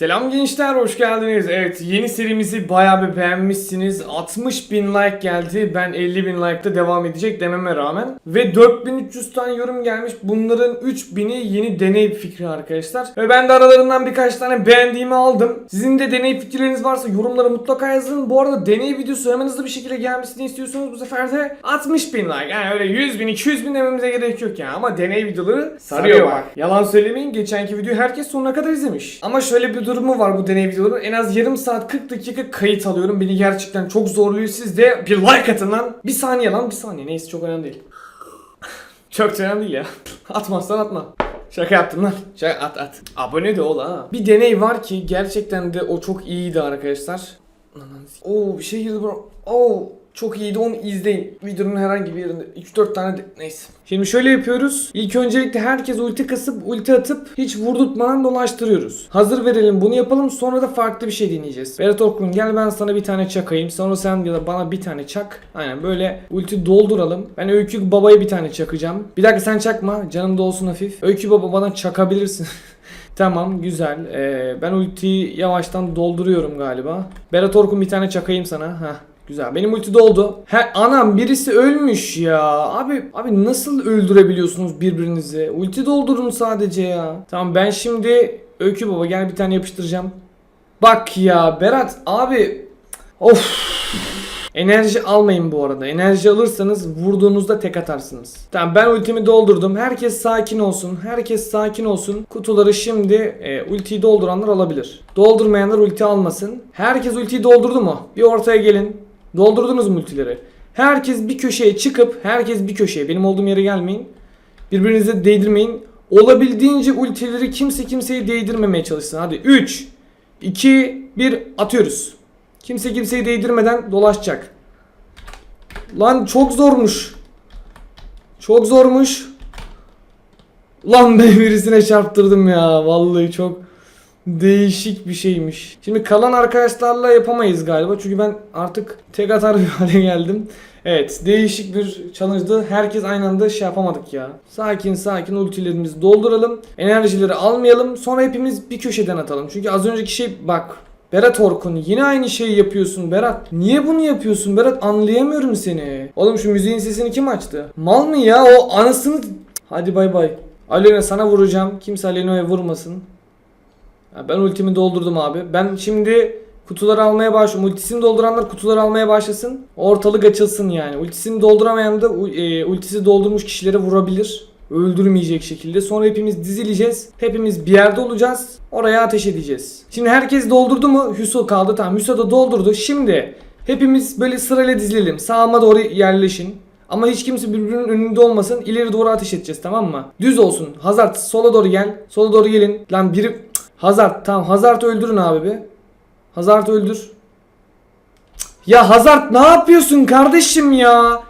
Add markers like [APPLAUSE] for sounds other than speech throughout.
Selam gençler hoş geldiniz. Evet yeni serimizi bayağı bir beğenmişsiniz. 60 bin like geldi. Ben 50 bin like'da devam edecek dememe rağmen. Ve 4300 tane yorum gelmiş. Bunların 3000'i yeni deney fikri arkadaşlar. Ve ben de aralarından birkaç tane beğendiğimi aldım. Sizin de deney fikirleriniz varsa yorumlara mutlaka yazın. Bu arada deney videosu hemen hızlı bir şekilde gelmesini istiyorsanız bu sefer de 60 bin like. Yani öyle 100 bin 200 bin dememize gerek yok yani. Ama deney videoları sarıyor bak. Yalan söylemeyin geçenki videoyu herkes sonuna kadar izlemiş. Ama şöyle bir durumu var bu deney videolarının. En az yarım saat 40 dakika kayıt alıyorum. Beni gerçekten çok zorluyor. Siz de bir like atın lan. Bir saniye lan bir saniye. Neyse çok önemli değil. [LAUGHS] çok önemli değil ya. [LAUGHS] Atmazsan atma. Şaka yaptım lan. Şaka at at. Abone de ol ha. Bir deney var ki gerçekten de o çok iyiydi arkadaşlar. Oo bir şey girdi bro. Oo çok iyiydi onu izleyin. Videonun herhangi bir yerinde 3-4 tane de... neyse. Şimdi şöyle yapıyoruz. İlk öncelikle herkes ulti kasıp ulti atıp hiç vurdurtmadan dolaştırıyoruz. Hazır verelim bunu yapalım sonra da farklı bir şey deneyeceğiz. Berat Orkun gel ben sana bir tane çakayım. Sonra sen ya da bana bir tane çak. Aynen böyle ulti dolduralım. Ben Öykü Baba'ya bir tane çakacağım. Bir dakika sen çakma canım da olsun hafif. Öykü Baba bana çakabilirsin. [LAUGHS] Tamam güzel. Ee, ben ultiyi yavaştan dolduruyorum galiba. Berat Orkun bir tane çakayım sana. Heh. Güzel. Benim ulti doldu. He anam birisi ölmüş ya. Abi abi nasıl öldürebiliyorsunuz birbirinizi? Ulti doldurun sadece ya. Tamam ben şimdi Öykü baba gel bir tane yapıştıracağım. Bak ya Berat abi of Enerji almayın bu arada. Enerji alırsanız vurduğunuzda tek atarsınız. Tamam ben ultimi doldurdum. Herkes sakin olsun. Herkes sakin olsun. Kutuları şimdi e, ultiyi dolduranlar alabilir. Doldurmayanlar ulti almasın. Herkes ultiyi doldurdu mu? Bir ortaya gelin. Doldurdunuz mu ultileri? Herkes bir köşeye çıkıp herkes bir köşeye benim olduğum yere gelmeyin. Birbirinize değdirmeyin. Olabildiğince ultileri kimse kimseyi değdirmemeye çalışsın. Hadi 3 2 1 atıyoruz. Kimse kimseyi değdirmeden dolaşacak. Lan çok zormuş. Çok zormuş. Lan ben birisine çarptırdım ya. Vallahi çok değişik bir şeymiş. Şimdi kalan arkadaşlarla yapamayız galiba. Çünkü ben artık tek atar bir [LAUGHS] hale geldim. Evet değişik bir challenge'dı. Herkes aynı anda şey yapamadık ya. Sakin sakin ultilerimizi dolduralım. Enerjileri almayalım. Sonra hepimiz bir köşeden atalım. Çünkü az önceki şey bak Berat Orkun yine aynı şeyi yapıyorsun Berat. Niye bunu yapıyorsun Berat anlayamıyorum seni. Oğlum şu müziğin sesini kim açtı? Mal mı ya o anasını... Hadi bay bay. Alena sana vuracağım. Kimse Alena'ya vurmasın. Ben ultimi doldurdum abi. Ben şimdi kutuları almaya başlıyorum. Ultisini dolduranlar kutuları almaya başlasın. Ortalık açılsın yani. Ultisini dolduramayan da e, ultisi doldurmuş kişilere vurabilir. Öldürmeyecek şekilde. Sonra hepimiz dizileceğiz. Hepimiz bir yerde olacağız. Oraya ateş edeceğiz. Şimdi herkes doldurdu mu? Hüso kaldı. Tamam Hüso da doldurdu. Şimdi hepimiz böyle sırayla dizilelim. Sağıma doğru yerleşin. Ama hiç kimse birbirinin önünde olmasın. İleri doğru ateş edeceğiz tamam mı? Düz olsun. Hazard sola doğru gel. Sola doğru gelin. Lan biri... Hazard tamam. Hazard'ı öldürün abi bir. Hazard'ı öldür. Ya Hazard ne yapıyorsun kardeşim ya?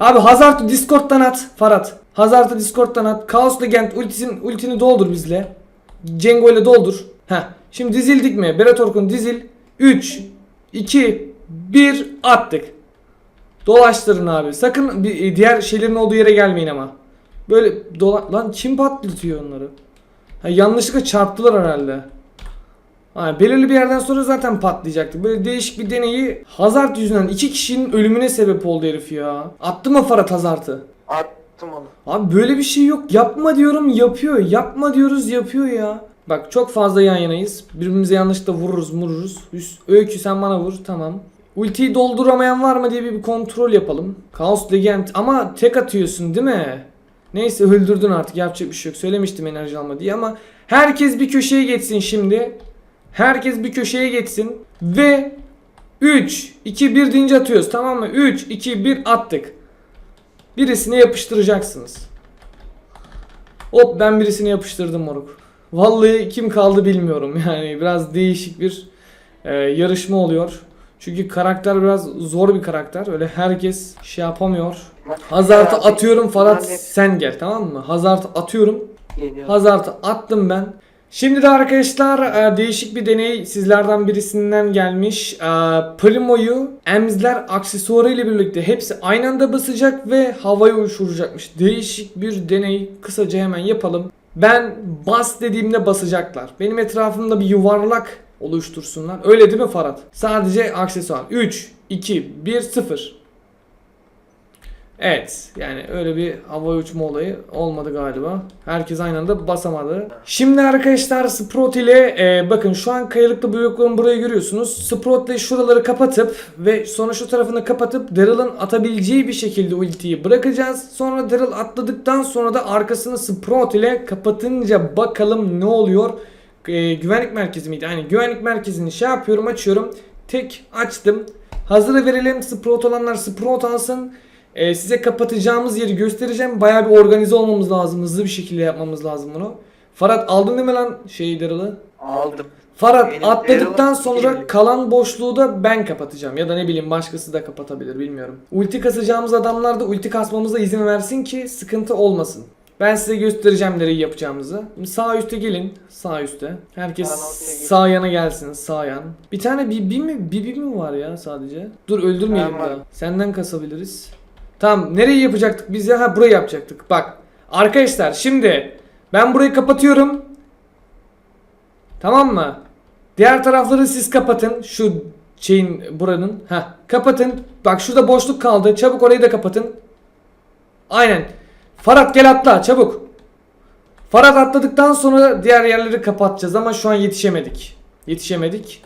Abi Hazard'ı Discord'dan at Farhat. Hazard'ı Discord'dan at. Chaos Legend ultisin, ultini doldur bizle. Cengo ile doldur. Heh. Şimdi dizildik mi? Berat Orkun dizil. 3 2 1 attık. Dolaştırın abi. Sakın e, diğer şeylerin olduğu yere gelmeyin ama. Böyle dola lan kim patlatıyor onları? Ha, yanlışlıkla çarptılar herhalde. Ha, belirli bir yerden sonra zaten patlayacaktı. Böyle değişik bir deneyi Hazard yüzünden iki kişinin ölümüne sebep oldu herif ya. Attı mı Farhat Hazard'ı? Attım onu. Abi böyle bir şey yok. Yapma diyorum yapıyor. Yapma diyoruz yapıyor ya. Bak çok fazla yan yanayız. Birbirimize yanlışlıkla vururuz vururuz. Üst, öykü sen bana vur tamam. Ultiyi dolduramayan var mı diye bir, bir kontrol yapalım. Chaos Legend ama tek atıyorsun değil mi? Neyse öldürdün artık yapacak bir şey yok. Söylemiştim enerji alma diye ama herkes bir köşeye geçsin şimdi. Herkes bir köşeye geçsin ve 3 2 1 deyince atıyoruz tamam mı? 3 2 1 attık. Birisine yapıştıracaksınız. Hop ben birisine yapıştırdım moruk. Vallahi kim kaldı bilmiyorum [LAUGHS] yani biraz değişik bir e, yarışma oluyor. Çünkü karakter biraz zor bir karakter. Öyle herkes şey yapamıyor. Hazard'ı atıyorum Farhat sen gel tamam mı? Hazard'ı atıyorum. Hazard'ı attım ben. Şimdi de arkadaşlar e, değişik bir deney sizlerden birisinden gelmiş. E, Primo'yu emzler aksesuarı ile birlikte hepsi aynı anda basacak ve havaya uçuracakmış. Değişik bir deney. Kısaca hemen yapalım. Ben bas dediğimde basacaklar. Benim etrafımda bir yuvarlak oluştursunlar. Öyle değil mi Farhat? Sadece aksesuar. 3, 2, 1, 0. Evet yani öyle bir hava uçma olayı olmadı galiba. Herkes aynı anda basamadı. Şimdi arkadaşlar Sprout ile e, bakın şu an kayalıklı blokların burayı görüyorsunuz. Sprout ile şuraları kapatıp ve sonra şu tarafını kapatıp Daryl'ın atabileceği bir şekilde ultiyi bırakacağız. Sonra Daryl atladıktan sonra da arkasını Sprout ile kapatınca bakalım ne oluyor. E, güvenlik merkezi miydi? Yani güvenlik merkezini şey yapıyorum açıyorum. Tek açtım. Hazıra verelim. Sprout olanlar Sprout alsın. Ee, size kapatacağımız yeri göstereceğim. Bayağı bir organize olmamız lazım. Hızlı bir şekilde yapmamız lazım bunu. Farhat aldın değil mi lan şeyi Daryl'ı? Aldım. Farhat Benim atladıktan sonra geliyor. kalan boşluğu da ben kapatacağım. Ya da ne bileyim başkası da kapatabilir bilmiyorum. Ulti kasacağımız adamlar da ulti kasmamıza izin versin ki sıkıntı olmasın. Ben size göstereceğim nereyi yapacağımızı. Şimdi sağ üste gelin. Sağ üste. Herkes sağ yana gelsin. Sağ yan. Bir tane Bibi mi? Bibi mi var ya sadece? Dur öldürmeyelim daha. Senden kasabiliriz. Tamam nereyi yapacaktık biz ya? Ha burayı yapacaktık. Bak. Arkadaşlar şimdi ben burayı kapatıyorum. Tamam mı? Diğer tarafları siz kapatın. Şu şeyin buranın. Ha kapatın. Bak şurada boşluk kaldı. Çabuk orayı da kapatın. Aynen. Farhat gel atla çabuk. Farhat atladıktan sonra diğer yerleri kapatacağız ama şu an yetişemedik. Yetişemedik.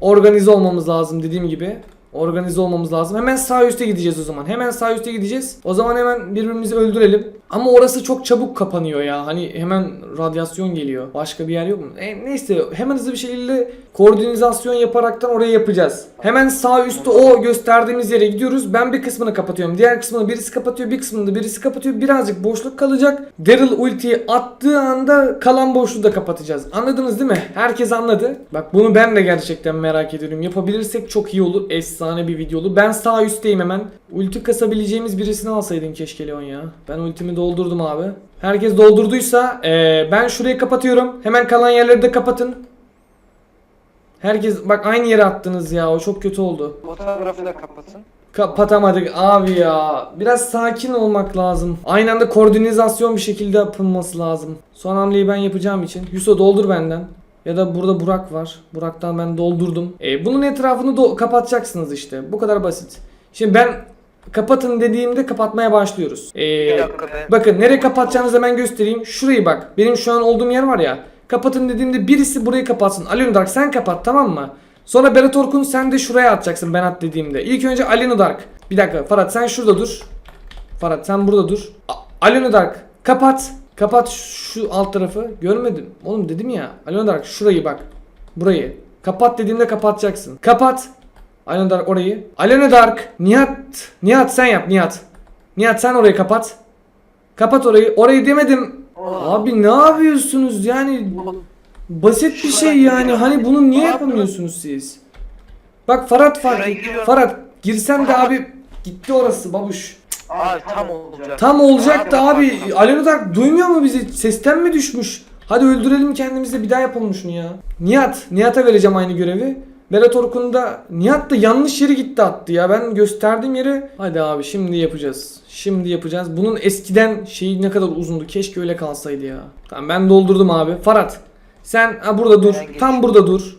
Organize olmamız lazım dediğim gibi. Organize olmamız lazım. Hemen sağ üste gideceğiz o zaman. Hemen sağ üste gideceğiz. O zaman hemen birbirimizi öldürelim. Ama orası çok çabuk kapanıyor ya. Hani hemen radyasyon geliyor. Başka bir yer yok mu? E, neyse hemen hızlı bir şekilde koordinizasyon yaparaktan oraya yapacağız. Hemen sağ üstte o gösterdiğimiz yere gidiyoruz. Ben bir kısmını kapatıyorum. Diğer kısmını birisi kapatıyor. Bir kısmını da birisi kapatıyor. Birazcık boşluk kalacak. Daryl ultiyi attığı anda kalan boşluğu da kapatacağız. Anladınız değil mi? Herkes anladı. Bak bunu ben de gerçekten merak ediyorum. Yapabilirsek çok iyi olur. Efsane bir video olur. Ben sağ üstteyim hemen. Ulti kasabileceğimiz birisini alsaydın keşke Leon ya. Ben ultimi doldurdum abi. Herkes doldurduysa eee, ben şurayı kapatıyorum. Hemen kalan yerleri de kapatın. Herkes bak aynı yere attınız ya. O çok kötü oldu. Fotoğrafı da kapatın. Kapatamadık abi ya. Biraz sakin olmak lazım. Aynı anda koordinizasyon bir şekilde yapılması lazım. Son hamleyi ben yapacağım için. Yusuf doldur benden. Ya da burada Burak var. Burak'tan ben doldurdum. E, bunun etrafını do- kapatacaksınız işte. Bu kadar basit. Şimdi ben kapatın dediğimde kapatmaya başlıyoruz. E, be. Bakın nereye kapatacağınızı hemen göstereyim. Şurayı bak. Benim şu an olduğum yer var ya. Kapatın dediğimde birisi burayı kapatsın. Alien Dark sen kapat tamam mı? Sonra Berat Orkun sen de şuraya atacaksın ben at dediğimde. İlk önce Alien Dark. Bir dakika Farhat sen şurada dur. Farhat sen burada dur. A- Alien Dark kapat. Kapat şu alt tarafı. Görmedim. Oğlum dedim ya. Alien Dark şurayı bak. Burayı. Kapat dediğimde kapatacaksın. Kapat. Alien Dark orayı. Alien Dark. Nihat. Nihat sen yap Nihat. Nihat sen orayı kapat. Kapat orayı. Orayı demedim. Abi ne yapıyorsunuz yani basit bir şey yani hani bunu niye yapamıyorsunuz siz? Bak Farhat giriyorum. Farhat girsen de abi gitti orası babuş. Abi tam olacak. Tam olacak da abi Aleno Dark duymuyor mu bizi? Sesten mi düşmüş? Hadi öldürelim kendimizi bir daha yapalım şunu ya. Nihat, Nihat'a vereceğim aynı görevi. Berat Orkun da Nihat da yanlış yere gitti attı ya. Ben gösterdiğim yeri hadi abi şimdi yapacağız. Şimdi yapacağız. Bunun eskiden şeyi ne kadar uzundu. Keşke öyle kalsaydı ya. Tamam ben doldurdum abi. Farhat sen ha, burada dur. Ben. Tam burada dur.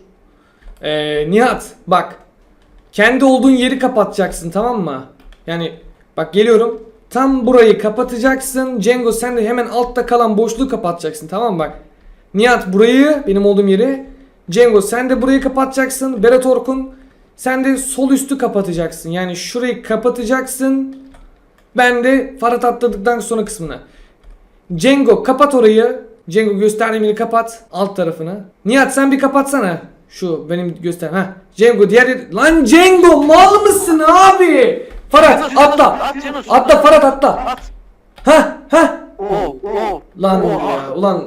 Ee, Nihat bak. Kendi olduğun yeri kapatacaksın tamam mı? Yani bak geliyorum. Tam burayı kapatacaksın. Cengo sen de hemen altta kalan boşluğu kapatacaksın tamam mı bak. Nihat burayı benim olduğum yeri. Cengo sen de burayı kapatacaksın. Berat Orkun sen de sol üstü kapatacaksın. Yani şurayı kapatacaksın. Ben de Farhat atladıktan sonra kısmını. Cengo kapat orayı. Cengo gösterdiğim yeri kapat. Alt tarafını. Nihat sen bir kapatsana. Şu benim göster. Ha. Cengo diğer Lan Cengo mal mısın abi? Farhat atla. Atla Farhat atla. At. Ha ha. Oo, oo. Lan ya ulan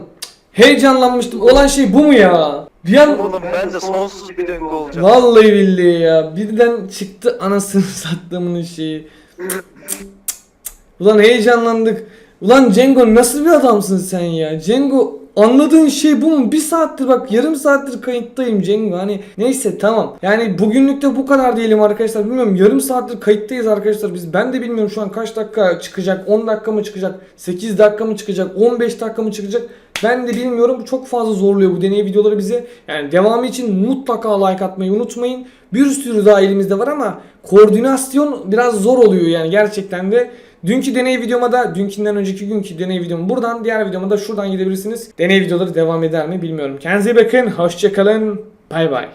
heyecanlanmıştım. Olan şey bu mu ya? Bir an Oğlum ben de sonsuz bir döngü olacak. Vallahi billahi ya. Birden çıktı anasını [LAUGHS] sattığımın şeyi. Ulan heyecanlandık. Ulan Cengo nasıl bir adamsın sen ya? Cengo anladığın şey bu mu? Bir saattir bak yarım saattir kayıttayım Cengo. Hani neyse tamam. Yani bugünlük de bu kadar diyelim arkadaşlar. Bilmiyorum yarım saattir kayıttayız arkadaşlar biz. Ben de bilmiyorum şu an kaç dakika çıkacak. 10 dakika mı çıkacak? 8 dakika mı çıkacak? 15 dakika mı çıkacak? Ben de bilmiyorum. Çok fazla zorluyor bu deney videoları bizi. Yani devamı için mutlaka like atmayı unutmayın. Bir sürü daha elimizde var ama koordinasyon biraz zor oluyor yani gerçekten de. Dünkü deney videoma da, dünkünden önceki günkü deney videom buradan, diğer videoma da şuradan gidebilirsiniz. Deney videoları devam eder mi bilmiyorum. Kendinize iyi bakın, hoşçakalın, bay bay.